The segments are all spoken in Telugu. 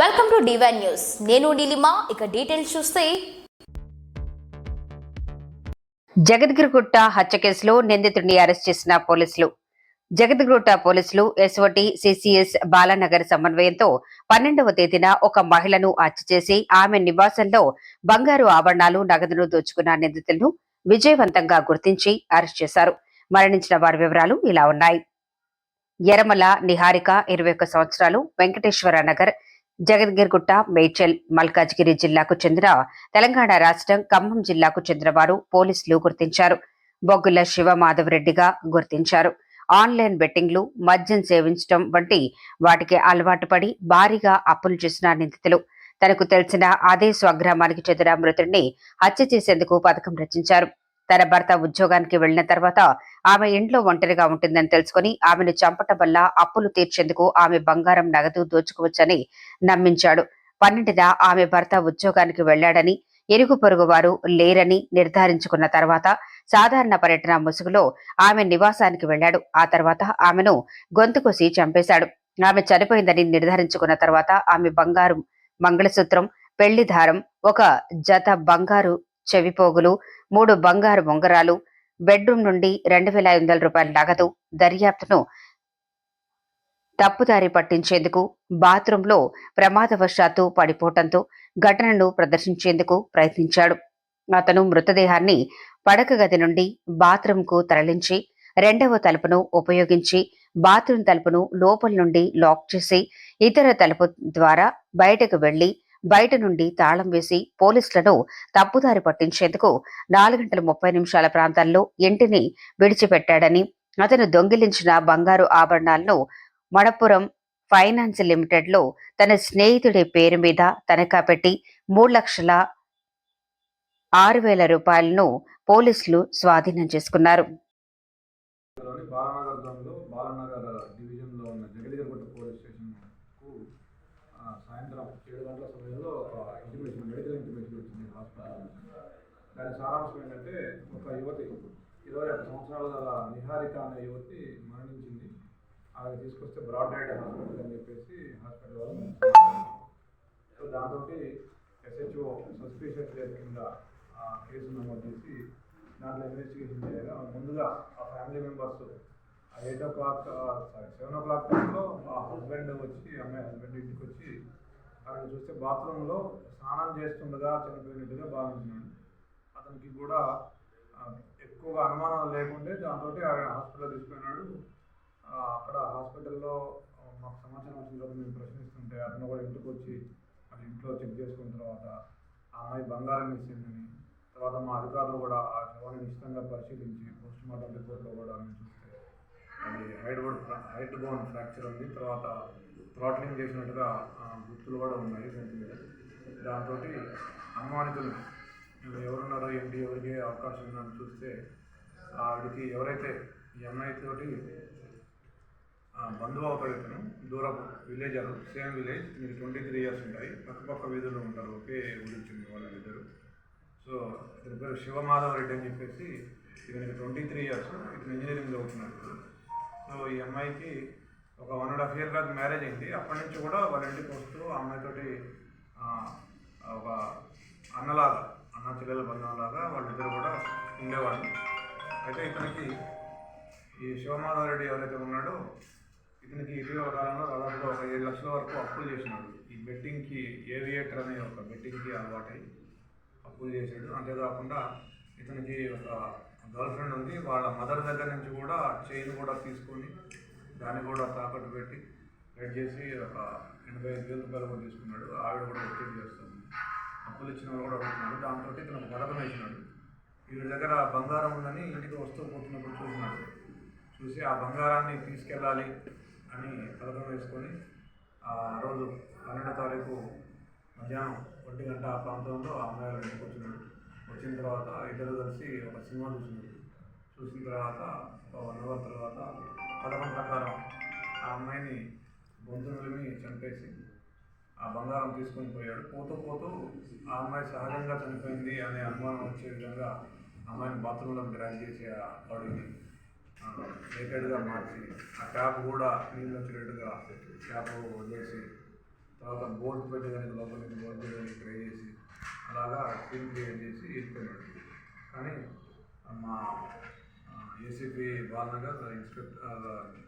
వెల్కమ్ టు డివైన్ న్యూస్ నేను నీలిమా ఇక డీటెయిల్స్ చూస్తే. జగద్గిరిగుట్ట హత్య కేసులో నిందితుడిని అరెస్ట్ చేసిన పోలీసులు. జగద్గిరిగుట్ట పోలీసులు ఎస్ఓటి సిసిఎస్ బాలానగర్ సమన్వయంతో పన్నెండవ తేదీన ఒక మహిళను హత్య చేసి ఆమె నివాసంలో బంగారు ఆభరణాలు నగదును దోచుకున్న నిందితులను విజయవంతంగా గుర్తించి అరెస్ట్ చేశారు. మరణించిన వారి వివరాలు ఇలా ఉన్నాయి. ఎరమల నిహారిక ఇరవై ఒక్క సంవత్సరాలు వెంకటేశ్వర నగర్ జగద్గిరిగుట్ట మేడ్చల్ మల్కాజ్గిరి జిల్లాకు చెందిన తెలంగాణ రాష్ట్రం ఖమ్మం జిల్లాకు చెందిన వారు పోలీసులు గుర్తించారు. బొగ్గుల శివమాధవరెడ్డిగా గుర్తించారు. ఆన్లైన్ బెట్టింగ్లు మద్యం సేవించడం వంటి వాటికి అలవాటు పడి భారీగా అప్పులు చేసిన నిందితులు. తనకు తెలిసిన అదే స్వగ్రామానికి చెందిన మృతుడిని హత్య చేసేందుకు పథకం రచించారు. తన భర్త ఉద్యోగానికి వెళ్ళిన తర్వాత ఆమె ఇంట్లో ఒంటరిగా ఉంటుందని తెలుసుకుని ఆమెను చంపటం వల్ల అప్పులు తీర్చేందుకు ఆమె బంగారం నగదు దోచుకోవచ్చని నమ్మించాడు. పన్నెండున ఆమె భర్త ఉద్యోగానికి వెళ్ళాడని ఎరుగు పొరుగు వారు లేరని నిర్ధారించుకున్న తర్వాత సాధారణ పర్యటన ముసుగులో ఆమె నివాసానికి వెళ్ళాడు ఆ తర్వాత ఆమెను గొంతుకొసి చంపేశాడు. ఆమె చనిపోయిందని నిర్ధారించుకున్న తర్వాత ఆమె బంగారు మంగళసూత్రం పెళ్ళి దారం ఒక జత బంగారు చెవిపోగులు మూడు బంగారు ఉంగరాలు బెడ్రూమ్ నుండి రెండు వేల ఐదు వందల రూపాయల నగదు దర్యాప్తును తప్పుదారి పట్టించేందుకు బాత్రూంలో ప్రమాదవశాత్తు పడిపోవటంతో ఘటనను ప్రదర్శించేందుకు ప్రయత్నించాడు. అతను మృతదేహాన్ని పడక గది నుండి బాత్రూంకు తరలించి రెండవ తలుపును ఉపయోగించి బాత్రూం తలుపును లోపల నుండి లాక్ చేసి ఇతర తలుపు ద్వారా బయటకు వెళ్ళి బయట నుండి తాళం వేసి పోలీసులను తప్పుదారి పట్టించేందుకు నాలుగు గంటల ముప్పై నిమిషాల ప్రాంతాల్లో ఇంటిని విడిచిపెట్టాడని అతను దొంగిలించిన బంగారు ఆభరణాలను మణపురం ఫైనాన్స్ లిమిటెడ్లో తన స్నేహితుడి పేరు మీద తనఖా పెట్టి మూడు లక్షల ఆరు వేల రూపాయలను పోలీసులు స్వాధీనం చేసుకున్నారు లోని బాలనగర్ జోన్లో బాలనగర్ డివిజన్లో ఉన్న జగదిగరగుట్ట పోలీస్ స్టేషన్కు ఆ, సాయంత్రం ఏడు గంటల సమయంలో ఒక ఇంటిమేషన్ మెడికల్ ఇంటిమేషన్ వచ్చింది హాస్పిటల్. దాని సారాంశం ఏంటంటే ఒక యువతి ఇరవై ఒక్క సంవత్సరాల గల నిహారిక అనే యువతి మరణించింది. ఆమె తీసుకొస్తే బ్రాడ్ డైడ్ హాస్పిటల్ అని చెప్పేసి హాస్పిటల్ వాళ్ళు సో దాంతో ఎస్హెచ్ఓ సస్పీషియస్ కేసు కింద ఆ కేసు నమోదు చేసి దాంట్లో ఇన్వెస్టిగేషన్ చేయగా ముందుగా ఆ family members eight o'clock sorry seven o'clock టైంలో ఆ హస్బెండ్ వచ్చి అమ్మాయి హస్బెండ్ ఇంటికి వచ్చి ఆయన చూస్తే బాత్రూంలో స్నానం చేస్తుండగా చనిపోయినట్టుగా భావించినాడు. అతనికి కూడా ఎక్కువగా అనుమానాలు లేకుంటే దాంతో హాస్పిటల్ తీసుకున్నాడు అక్కడ హాస్పిటల్లో మాకు సమాచారం వచ్చిన తర్వాత మేము ప్రశ్నిస్తుంటే అతను కూడా ఇంటికి వచ్చి మళ్ళీ ఇంట్లో చెక్ చేసుకున్న తర్వాత ఆ అమ్మాయి బంగారం ఇచ్చిందని తర్వాత మా అధికారులు కూడా ఆ శవాన్ని నిశ్చితంగా పరిశీలించి పోస్ట్ మార్టం రిపోర్ట్లో కూడా మేము అది hyoid bone hyoid bone fracture ఉంది. తర్వాత థ్రాట్లింగ్ చేసినట్టుగా గుర్తులు కూడా ఉన్నాయి దీని మీద. దాంతో అనుమానితులు ఎవరున్నారో ఏంటి ఎవరికి అవకాశం ఉందని చూస్తే ఆవిడకి ఎవరైతే ఎంఐ తోటి బంధువు అవుతాడు ఇతను విలేజ్ విలేజర్ సేమ్ విలేజ్ మీకు ట్వంటీ త్రీ ఇయర్స్ ఉంటాయి పక్కపక్క వీధుల్లో ఉంటారు ఒకే ఊరికి చెందిన ఇద్దరు. సో ఇతని పేరు శివమాధవ రెడ్డి అని చెప్పేసి ఇతనికి ట్వంటీ త్రీ ఇయర్స్ ఇతను ఇంజనీరింగ్ చదువుతున్నాడు సో ఈ అమ్మాయికి ఒక వన్ అండ్ హాఫ్ ఇయర్ కాదు మ్యారేజ్ అయింది. అప్పటి నుంచి కూడా వాళ్ళ ఇంటికి వస్తూ ఆ అమ్మాయితోటి ఒక అన్నలాగా అన్న చెల్లెల బంధంలాగా వాళ్ళిద్దరు కూడా ఉండేవాళ్ళు. అయితే ఇతనికి ఈ శివమాధవరెడ్డి ఎవరైతే ఉన్నాడో ఇతనికి ఇటీవల కాలంలో దాదాపుగా ఒక ఏడు లక్షల వరకు అప్పులు చేసినాడు. ఈ బెట్టింగ్కి ఏవియేటర్ అనే ఒక బెట్టింగ్కి అలవాటై అప్పులు చేశాడు. అంతేకాకుండా ఇతనికి ఒక గర్ల్ ఫ్రెండ్ ఉంది వాళ్ళ మదర్ దగ్గర నుంచి కూడా చైన్ కూడా తీసుకొని దాన్ని కూడా తాకట్టు పెట్టి రెడ్ చేసి ఒక ఎనభై ఐదు వేల రూపాయలు కూడా తీసుకున్నాడు. ఆవిడ కూడా ఒత్తిడి చేస్తుంది. అప్పులు ఇచ్చిన వాళ్ళు కూడా అడుగుతున్నాడు దాంతో ఇతను ఒక పథకం వేసినాడు. వీడి దగ్గర బంగారం ఉందని ఇంటికి వస్తూ పోతున్నప్పుడు చూసినాడు. చూసి ఆ బంగారాన్ని తీసుకెళ్ళాలి అని పథకం వేసుకొని ఆ రోజు పన్నెండో తారీఖు మధ్యాహ్నం ఒంటి గంట ఆ ప్రాంతంలో ఆ అమ్మాయి ఇంటికి వచ్చినాడు. తర్వాత ఇద్దరు కలిసి ఒక సినిమా చూసింది. చూసిన తర్వాత ఒక వన్ అవర్ తర్వాత పథకం ప్రకారం ఆ అమ్మాయిని గొంతు చంపేసి ఆ బంగారం తీసుకొని పోయాడు. పోతూ పోతూ ఆ అమ్మాయి సహజంగా చనిపోయింది అనే అనుమానం వచ్చే విధంగా అమ్మాయిని బాత్రూంలో డ్రాగ్ చేసి ఆ బాడీని మార్చి ఆ ట్యాప్ కూడా నీళ్ళు వచ్చేటట్టుగా ట్యాప్ వదిలేసి తర్వాత బోర్డు పెట్టేదానికి లోపల నుంచి బోర్డు పెట్టేదానికి ట్రై చేసి అలాగా టీమ్ క్రియేట్ చేసి వెళ్ళిపోయినాడు కానీ మా ACP Balanagar inspector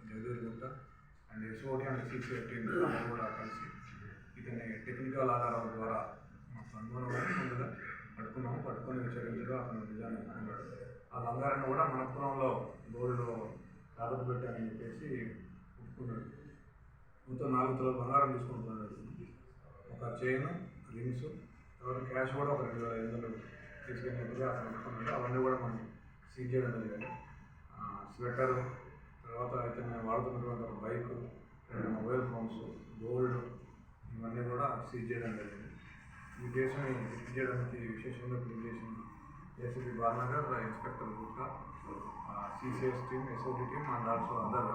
Jagadeer Gutta and SOT and CCI team కూడా కలిసి ఇతని టెక్నికల్ ఆధారాల ద్వారా మాకు అనుగుణంగా ముందుగా పట్టుకున్నాము. పట్టుకొని విచారించగా అతను నిజాన్ని అనుకున్నాడు ఆ బంగారాన్ని కూడా మనపురంలో గోల్డ్లో తాకట్టు పెట్టానని చెప్పేసి ఒప్పుకున్నాడు. మొత్తం నాలుగు తల బంగారం తీసుకుంటున్నాడు ఒక చైన్ రింగ్స్ తర్వాత క్యాష్ కూడా ఒక రెండు వేల ఐదు వందలు తీసుకెళ్ళినట్టుగా అతను అవన్నీ కూడా మనం సీజ్ చేయడం జరిగింది. స్వెటర్ తర్వాత అయితే మేము వాడుతున్నటువంటి ఒక బైక్ రెండు మొబైల్ ఫోన్స్ గోల్డ్ ఇవన్నీ కూడా సీజ్ చేయడం జరిగింది. ఈ కేసుని రిపోర్ట్ చేయడానికి విశేషంగా కృషి చేసిన ACP Balanagar inspector Gutta CCS team SOT team and also other.